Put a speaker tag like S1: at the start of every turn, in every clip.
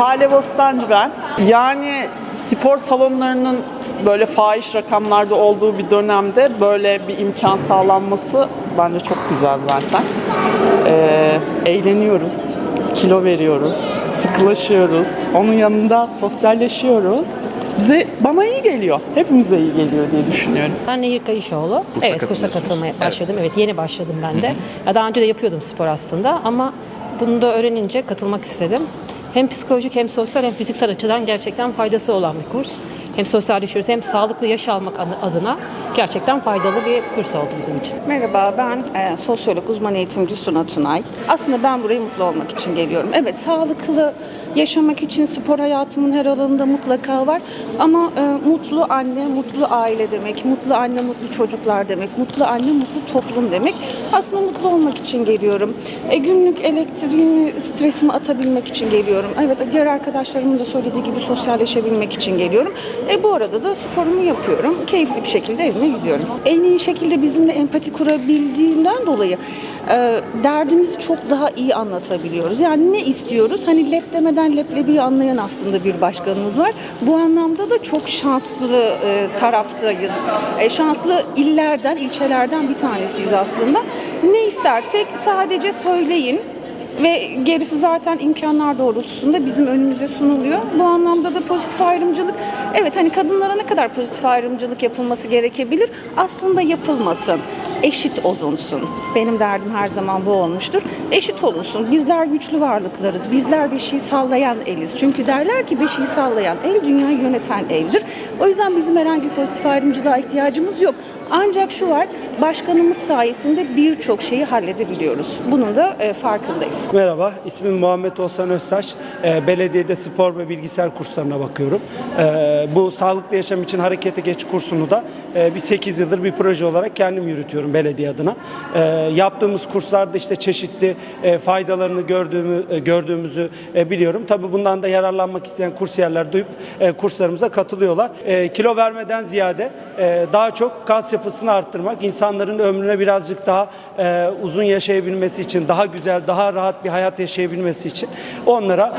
S1: Lale Bostancı ben. Yani spor salonlarının böyle fahiş rakamlarda olduğu bir dönemde böyle bir imkan sağlanması bence çok güzel zaten. Ee, eğleniyoruz, kilo veriyoruz, sıkılaşıyoruz. Onun yanında sosyalleşiyoruz. Bize, bana iyi geliyor. Hepimize iyi geliyor diye düşünüyorum.
S2: Ben Nehir Kayışoğlu. evet, kursa katılmaya
S3: Evet.
S2: başladım. Evet. yeni başladım ben de. Ya daha önce de yapıyordum spor aslında ama bunu da öğrenince katılmak istedim. Hem psikolojik hem sosyal hem fiziksel açıdan gerçekten faydası olan bir kurs. Hem sosyalleşiyoruz hem sağlıklı yaş almak adı- adına gerçekten faydalı bir kurs oldu bizim için.
S4: Merhaba, ben e, sosyolog uzman eğitimci Suna Tunay. Aslında ben buraya mutlu olmak için geliyorum. Evet, sağlıklı yaşamak için spor hayatımın her alanında mutlaka var. Ama e, mutlu anne, mutlu aile demek, mutlu anne, mutlu çocuklar demek, mutlu anne, mutlu toplum demek. Aslında mutlu olmak için geliyorum. E, günlük elektriğimi, stresimi atabilmek için geliyorum. Evet, diğer arkadaşlarımın da söylediği gibi sosyalleşebilmek için geliyorum. E, bu arada da sporumu yapıyorum. Keyifli bir şekilde evime gidiyorum. En iyi şekilde bizimle empati kurabildiğinden dolayı e, derdimizi çok daha iyi anlatabiliyoruz. Yani ne istiyoruz? Hani lep demeden leblebiyi anlayan aslında bir başkanımız var. Bu anlamda da çok şanslı e, taraftayız. E, şanslı illerden, ilçelerden bir tanesiyiz aslında. Ne istersek sadece söyleyin. Ve gerisi zaten imkanlar doğrultusunda bizim önümüze sunuluyor. Bu anlamda da pozitif ayrımcılık, evet hani kadınlara ne kadar pozitif ayrımcılık yapılması gerekebilir? Aslında yapılmasın. Eşit olunsun. Benim derdim her zaman bu olmuştur. Eşit olunsun. Bizler güçlü varlıklarız. Bizler beşiği sallayan eliz. Çünkü derler ki beşiği sallayan el dünyayı yöneten eldir. O yüzden bizim herhangi bir pozitif ayrımcılığa ihtiyacımız yok. Ancak şu var, başkanımız sayesinde birçok şeyi halledebiliyoruz. Bunun da e, farkındayız.
S5: Merhaba, ismim Muhammed Olsan Öztaş. Ee, belediyede spor ve bilgisayar kurslarına bakıyorum. Ee, bu sağlıklı yaşam için harekete geç kursunu da e, bir 8 yıldır bir proje olarak kendim yürütüyorum belediye adına. Ee, yaptığımız kurslarda işte çeşitli e, faydalarını gördüğümü e, gördüğümüzü e, biliyorum. Tabii bundan da yararlanmak isteyen kursiyerler duyup kurslarımıza katılıyorlar. Kilo vermeden ziyade daha çok kas yapısını arttırmak, insanların ömrüne birazcık daha uzun yaşayabilmesi için, daha güzel, daha rahat bir hayat yaşayabilmesi için onlara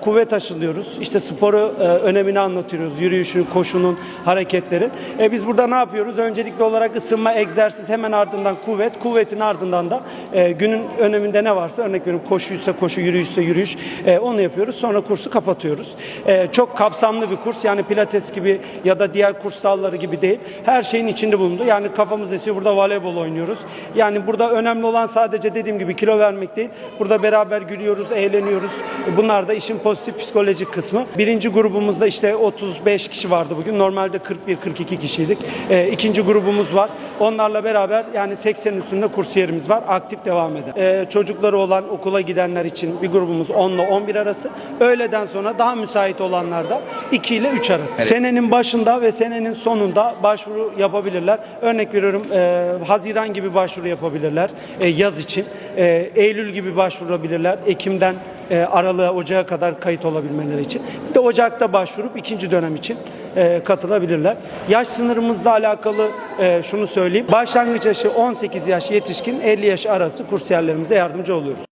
S5: kuvvet aşılıyoruz. İşte sporu önemini anlatıyoruz. Yürüyüşün, koşunun, hareketlerin. Biz burada ne yapıyoruz? Öncelikli olarak ısınma, egzersiz, hemen ardından kuvvet. Kuvvetin ardından da e, günün öneminde ne varsa örnek veriyorum koşuysa koşu, yürüyüşse yürüyüş e, onu yapıyoruz. Sonra kursu kapatıyoruz. E, çok kapsamlı bir kurs. Yani pilates gibi ya da diğer kurs dalları gibi değil. Her şeyin içinde bulundu. Yani kafamız esiyor. Burada voleybol oynuyoruz. Yani burada önemli olan sadece dediğim gibi kilo vermek değil. Burada beraber gülüyoruz, eğleniyoruz. Bunlar da işin pozitif psikolojik kısmı. Birinci grubumuzda işte 35 kişi vardı bugün. Normalde 41-42 kişiydik. E, ikinci grubumuz var. Onlarla beraber yani 80 üstünde kursiyerimiz var. Aktif devam eden. E, çocukları olan okula gidenler için bir grubumuz 10 ile 11 arası. Öğleden sonra daha müsait olanlar da 2 ile 3 arası. Senenin başında ve senenin sonunda başvuru yapabilirler. Örnek veriyorum e, Haziran gibi başvuru yapabilirler e, yaz için. E, Eylül gibi başvurabilirler. Ekim'den e, aralığa, ocağa kadar kayıt olabilmeleri için. Bir de Ocak'ta başvurup ikinci dönem için e, katılabilirler. Yaş sınırımızla alakalı e, şunu söyleyeyim. Başlangıç yaşı 18 yaş yetişkin, 50 yaş arası kursiyerlerimize yardımcı oluyoruz.